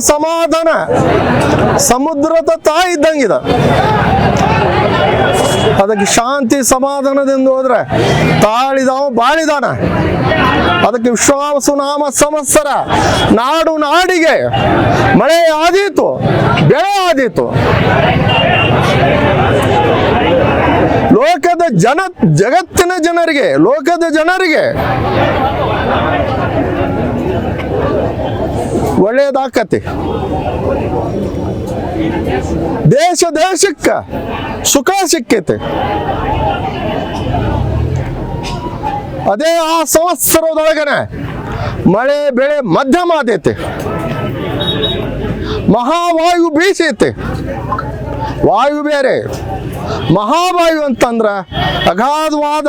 ಸಮಾಧಾನ. ಸಮುದ್ರದ ತಾಯಿ ಇದ್ದಂಗಿದ ಅದಕ್ಕೆ ಶಾಂತಿ ಸಮಾಧಾನದಿಂದ ಹೋದ್ರೆ ತಾಳಿದಾವ ಬಾಳಿದಾನ. ಅದಕ್ಕೆ ವಿಶ್ವಾಸ ನಾಮ ಸಂವತ್ಸರ ನಾಡು ನಾಡಿಗೆ ಮಳೆ ಆದೀತು, ಬೆಳೆ ಆದೀತು. ಲೋಕದ ಜನ, ಜಗತ್ತಿನ ಜನರಿಗೆ, ಲೋಕದ ಜನರಿಗೆ ಒಳ್ಳೇದಾಕತಿ. ದೇಶ ದೇಶಕ್ಕ ಸುಖ ಸಿಕ್ಕೈತೆ. ಅದೇ ಆ ಸಂವತ್ಸರದೊಳಗನೆ ಮಳೆ, ಬೆಳೆ ಮಧ್ಯಮ ಆದೈತೆ. ಮಹಾವಾಯು ಬೀಸೈತೆ. ವಾಯು ಬೇರೆ. ಮಹಾವಾಯು ಅಂತಂದ್ರ ಅಗಾಧವಾದ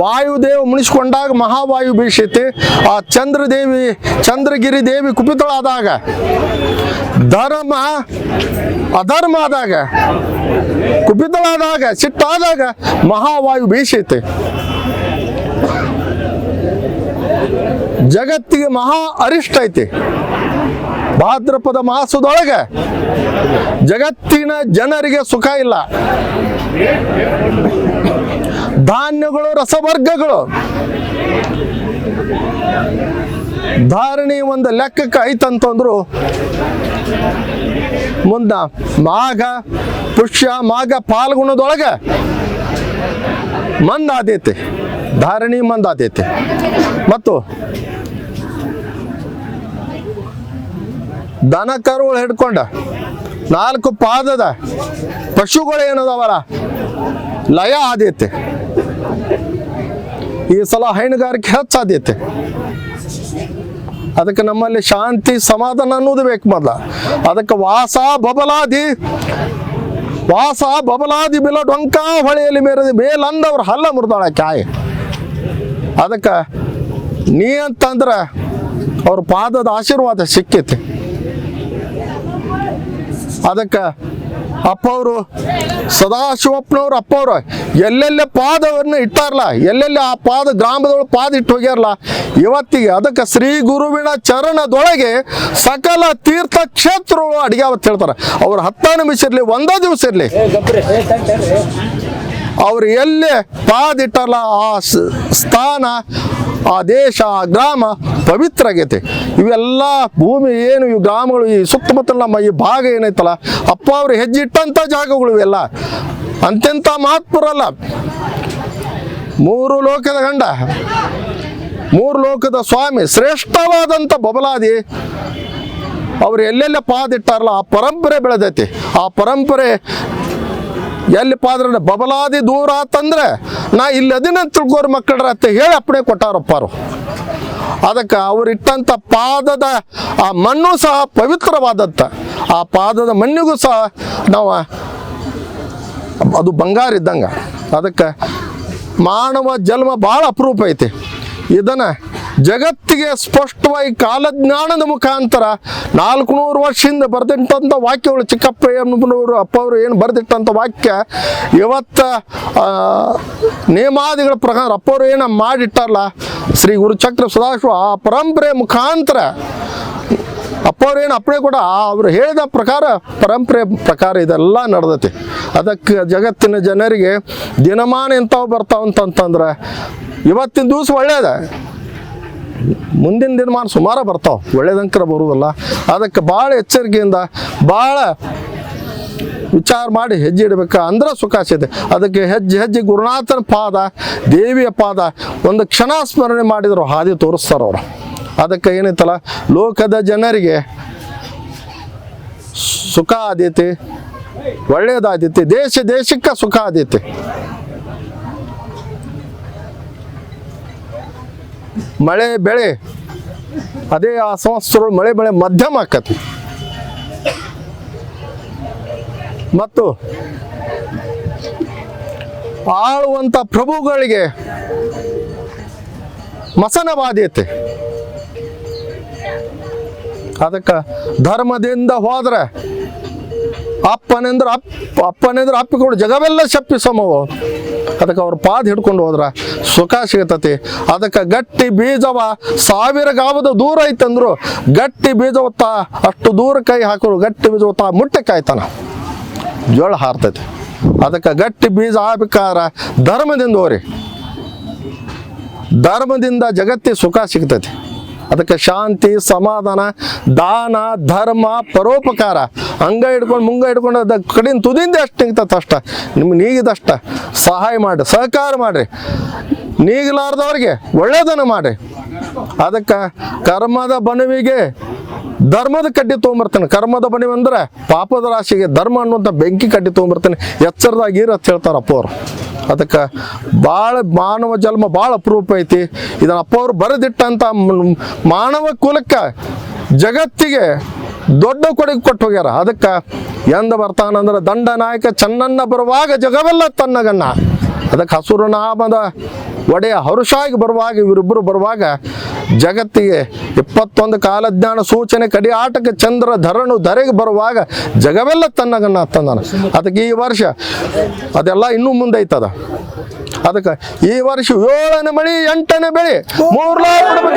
ವಾಯುದೇವ ಮುನಿಸ್ಕೊಂಡಾಗ ಮಹಾವಾಯು ಬೀಸೈತಿ ಆ ಚಂದ್ರದೇವಿ, ಚಂದ್ರಗಿರಿ ದೇವಿ ಕುಪಿತಳಾದಾಗ, ಧರ್ಮ, ಅಧರ್ಮ ಆದಾಗ, ಕುಪಿತಳಾದಾಗ, ಸಿಟ್ಟಾದಾಗ ಮಹಾವಾಯು ಬೀಸೈತಿ ಜಗತ್ತಿಗೆ ಮಹಾ ಅರಿಷ್ಟ ಐತಿ. ಭಾದ್ರಪದ ಮಾಸದೊಳಗೆ ಜಗತ್ತಿನ ಜನರಿಗೆ ಸುಖ ಇಲ್ಲ. ಧಾನ್ಯಗಳು, ರಸವರ್ಗಗಳು. ಧಾರಣಿ ಒಂದು ಲೆಕ್ಕಕ್ಕೆ ಐತಂತಂದ್ರು ಮುಂದ ಮಾಘ, ಪುಷ್ಯ, ಮಾಘ ಪಾಲ್ಗುಣದೊಳಗೆ ಮಂದಾದೈತಿ ಧಾರಣಿ ಮಂದಾದೈತಿ ಮತ್ತು ದನ ಕರುಗಳು ಹಿಡ್ಕೊಂಡ. ನಾಲ್ಕು ಪಾದದ ಪಶುಗಳು ಏನದವಲ್ಲ ಲಯ ಆದೈತೆ ಈ ಸಲ ಹೈನುಗಾರಿಕೆ ಹೆಚ್ಚಾದ್ಯತೆ ಅದಕ್ಕೆ ನಮ್ಮಲ್ಲಿ ಶಾಂತಿ ಸಮಾಧಾನ ಅನ್ನೋದು ಬೇಕು ಮೊದಲ. ಅದಕ್ಕೆ ವಾಸ ಬಬಲಾದಿ ವಾಸ ಬಬಲಾದಿ ಬಿಲ ಡೊಂಕ ಹೊಳೆಯಲ್ಲಿ ಮೇರದಿ ಮೇಲಂದವ್ರ ಹಲ್ಲ ಮುರಿದಾಳ ಕಾಯಿ. ಅದಕ್ಕೆ ನೀ ಅಂತಂದ್ರೆ ಅವ್ರ ಪಾದದ ಆಶೀರ್ವಾದ ಸಿಕ್ಕೈತಿ ಅದಕ್ಕೆ ಅಪ್ಪವರು ಅಪ್ಪ ಅಪ್ಪವ್ರು, ಎಲ್ಲೆಲ್ಲೇ ಪಾದವನ್ನು ಇಟ್ಟಾರಲ್ಲ ಎಲ್ಲೆಲ್ಲಿ ಆ ಪಾದ ಗ್ರಾಮದೊಳಗೆ ಪಾದ ಇಟ್ಟು ಹೋಗ್ಯಾರಲ್ಲ ಇವತ್ತಿಗೆ ಅದಕ್ಕೆ ಶ್ರೀ ಗುರುವಿನ ಚರಣದೊಳಗೆ ಸಕಲ ತೀರ್ಥ ಕ್ಷೇತ್ರಗಳು ಅಡಿಗೆ ಅವತ್ತು ಹೇಳ್ತಾರೆ. ಅವ್ರು ಹತ್ತು ನಿಮಿಷ ಇರಲಿ, ಒಂದೇ ದಿವಸ ಇರಲಿ. ಅವ್ರು ಎಲ್ಲೇ ಪಾದ ಇಟ್ಟಾರಲ್ಲ ಆ ಸ್ಥಾನ ಆ ದೇಶ, ಆ ಗ್ರಾಮ ಪವಿತ್ರ ಆಗೈತೆ. ಇವೆಲ್ಲ ಭೂಮಿ ಏನು, ಈ ಗ್ರಾಮಗಳು, ಈ ಸುತ್ತಮುತ್ತಲ ನಮ್ಮ ಈ ಭಾಗ ಏನೈತಲ್ಲ, ಅಪ್ಪ ಅವರು ಹೆಜ್ಜೆ ಇಟ್ಟಂಥ ಜಾಗಗಳು ಇವೆಲ್ಲ. ಅಂತೆಂಥ ಮಹತ್ವರಲ್ಲ ಮೂರು ಲೋಕದ ಗಂಡ, ಮೂರು ಲೋಕದ ಸ್ವಾಮಿ, ಶ್ರೇಷ್ಠವಾದಂಥ ಬಬಲಾದಿ, ಅವ್ರು ಎಲ್ಲೆಲ್ಲ ಪಾದಿಟ್ಟಾರಲ್ಲ, ಆ ಪರಂಪರೆ ಬೆಳೆದೈತಿ. ಆ ಪರಂಪರೆ ಎಲ್ಲಿ ಪಾದ್ರ ಬಬಲಾದಿ ದೂರ ಆತಂದ್ರೆ ನಾ ಇಲ್ಲಿ ಅದಿನ ತಿಳ್ಕೋರ್ ಮಕ್ಕಳ್ರ ಅಂತ ಹೇಳಿ ಅಪ್ಪಣೆ ಕೊಟ್ಟಾರಪ್ಪಾರು ಅದಕ್ಕೆ ಅವರಿಟ್ಟಂಥ ಪಾದದ ಆ ಮಣ್ಣು ಸಹ ಪವಿತ್ರವಾದಂಥ ಆ ಪಾದದ ಮಣ್ಣಿಗೂ ಸಹ ನಾವು ಅದು ಬಂಗಾರ ಇದ್ದಂಗೆ. ಅದಕ್ಕೆ ಮಾನವ ಜನ್ಮ ಭಾಳ ಅಪರೂಪ ಐತಿ. ಇದನ್ನು ಜಗತ್ತಿಗೆ ಸ್ಪಷ್ಟವಾಗಿ ಕಾಲಜ್ಞಾನದ ಮುಖಾಂತರ ನಾಲ್ಕು ನೂರು ವರ್ಷದಿಂದ ಬರೆದಿಟ್ಟಂಥ ವಾಕ್ಯಗಳು ಚಿಕ್ಕಪ್ಪ ಎಮ್ಮನವರು ಅಪ್ಪ ಅವರು ಏನು ಬರೆದಿಟ್ಟಂಥ ವಾಕ್ಯ, ಇವತ್ತ ನೇಮಾದಿಗಳ ಪ್ರಕಾರ ಅಪ್ಪವರು ಏನು ಮಾಡಿಟ್ಟಾರಲ್ಲ, ಶ್ರೀ ಗುರುಚಕ್ರ ಸದಾಶಿವ ಆ ಪರಂಪರೆ ಮುಖಾಂತರ ಅಪ್ಪವ್ರು ಏನು ಅಪ್ಪಣೆ ಕೂಡ ಅವ್ರು ಹೇಳಿದ ಪ್ರಕಾರ ಪರಂಪರೆ ಪ್ರಕಾರ ಇದೆಲ್ಲ ನಡೆದೈತಿ. ಅದಕ್ಕೆ ಜಗತ್ತಿನ ಜನರಿಗೆ ದಿನಮಾನ ಎಂಥವು ಬರ್ತಾವಂತಂತಂದ್ರೆ, ಇವತ್ತಿನ ದಿವಸ ಒಳ್ಳೇದ? ಮುಂದಿನ ದಿನಮಾನ ಸುಮಾರು ಬರ್ತಾವೆ. ಒಳ್ಳೇದಂಕರ ಬರುವುದಲ್ಲ ಅದಕ್ಕೆ ಭಾಳ ಎಚ್ಚರಿಕೆಯಿಂದ ಭಾಳ ವಿಚಾರ ಮಾಡಿ ಹೆಜ್ಜೆ ಇಡಬೇಕು ಅಂದ್ರೆ ಸುಖ ಅದಕ್ಕೆ ಹೆಜ್ಜೆ ಹೆಜ್ಜೆ ಗುರುನಾಥನ ಪಾದ, ದೇವಿಯ ಪಾದ ಒಂದು ಕ್ಷಣ ಸ್ಮರಣೆ ಮಾಡಿದ್ರು ಹಾದಿ ತೋರಿಸ್ತಾರೆ ಅವರು. ಅದಕ್ಕೆ ಏನೈತಲ್ಲ, ಲೋಕದ ಜನರಿಗೆ ಸುಖ ಆದ್ಯತೆ ಒಳ್ಳೇದಾದ್ಯತೆ ದೇಶ ದೇಶಕ್ಕೆ ಸುಖ ಆದೈತಿ. ಮಳೆ ಬೆಳೆ. ಅದೇ ಆ ಸಂವತ್ಸರ ಮಳೆ ಬೆಳೆ ಮಧ್ಯಮ ಆಕತಿ. ಮತ್ತು ಆಳುವಂಥ ಪ್ರಭುಗಳಿಗೆ ಮಸನ ಬಾಧ್ಯತೆ ಅದಕ್ಕೆ ಧರ್ಮದಿಂದ ಹೋದ್ರೆ ಅಪ್ಪನೆಂದ್ರೆ ಅಪ್ಪ, ಅಪ್ಪನೆಂದ್ರೆ ಅಪ್ಪಿಕೊಂಡು ಜಗವೆಲ್ಲ ಶಪ್ಪಿಸಮವು ಅದಕ್ಕೆ ಅವ್ರ ಪಾದ ಹಿಡ್ಕೊಂಡು ಹೋದ್ರ ಸುಖ ಸಿಗತತಿ. ಅದಕ್ಕೆ ಗಟ್ಟಿ ಬೀಜವ ಸಾವಿರ ಗಾವದ ದೂರ ಐತಂದ್ರು, ಗಟ್ಟಿ ಬೀಜವತ್ತ ಅಷ್ಟು ದೂರ ಕೈ ಹಾಕೋರು, ಗಟ್ಟಿ ಬೀಜವತ್ತ ಮುಟ್ಟೆ ಕಾಯ್ತಾನ. ಜೋಳ ಹಾರ್ತೈತಿ. ಅದಕ್ಕೆ ಗಟ್ಟಿ ಬೀಜ ಆಗ್ಬೇಕಾರ ಧರ್ಮದಿಂದ ಹೋರಿ. ಧರ್ಮದಿಂದ ಜಗತ್ತಿ ಸುಖ ಸಿಗ್ತೈತಿ. ಅದಕ್ಕೆ ಶಾಂತಿ, ಸಮಾಧಾನ, ದಾನ, ಧರ್ಮ, ಪರೋಪಕಾರ. ಹಂಗ ಹಿಡ್ಕೊಂಡು ಮುಂಗ ಹಿಡ್ಕೊಂಡು ಅದ ಕಡಿನ ತುದಿಂದ ಅಷ್ಟು ನಿಂತತ್ ಅಷ್ಟ. ನಿಮ್ಗೆ ನೀಗಿದಷ್ಟ. ಸಹಾಯ ಮಾಡಿ ಸಹಕಾರ ಮಾಡ್ರಿ. ನೀಗಲಾರ್ದವ್ರಿಗೆ ಒಳ್ಳೇದನ್ನು ಮಾಡಿ ಅದಕ್ಕೆ ಕರ್ಮದ ಬಣವಿಗೆ ಧರ್ಮದ ಕಡ್ಡಿ ತೊಗೊಂಬರ್ತಾನೆ. ಕರ್ಮದ ಬಣವಿ ಅಂದ್ರೆ ಪಾಪದ ರಾಶಿಗೆ ಧರ್ಮ ಅನ್ನುವಂಥ ಬೆಂಕಿ ಕಡ್ಡಿ ತೊಗೊಂಬರ್ತಾನೆ. ಎಚ್ಚರದಾಗಿ ಗೀರು ಅಂತ ಅವರು. ಅದಕ್ಕೆ ಭಾಳ ಮಾನವ ಜನ್ಮ ಭಾಳ ಅಪರೂಪ ಐತಿ. ಇದನ್ನು ಅಪ್ಪ ಅವ್ರು ಬರೆದಿಟ್ಟಂಥ ಮಾನವ ಕುಲಕ್ಕೆ ಜಗತ್ತಿಗೆ ದೊಡ್ಡ ಕೊಡುಗೆ ಕೊಟ್ಟು ಹೋಗ್ಯಾರ. ಅದಕ್ಕೆ ಎಂದ ಬರ್ತಾನಂದ್ರೆ ದಂಡ ನಾಯಕ ಚನ್ನನ್ನ ಬರುವಾಗ ಜಗವೆಲ್ಲ ತನ್ನಗನ್ನ ಅದಕ್ಕೆ ಹಸುರು ನಾಮದ ಒಡೆಯ ಹರುಷಾಗಿ ಬರುವಾಗ, ಇವರಿಬ್ಬರು ಬರುವಾಗ ಜಗತ್ತಿಗೆ ಇಪ್ಪತ್ತೊಂದು ಕಾಲಜ್ಞಾನ ಸೂಚನೆ, ಕಡಿ ಆಟಕ್ಕೆ ಚಂದ್ರ ಧರಣು ಧರೆಗೆ ಬರುವಾಗ ಜಗವೆಲ್ಲ ತನ್ನಗನ್ನ ತಂದಾನ. ಅದಕ್ಕೆ ಈ ವರ್ಷ ಅದೆಲ್ಲ ಇನ್ನೂ ಮುಂದೆ ಐತದ ಅದಕ್ಕೆ ಈ ವರ್ಷ ಏಳನೇ ಮಳಿ, ಎಂಟನೇ ಬೆಳಿ. ಬಿಡ್ಬೇಕು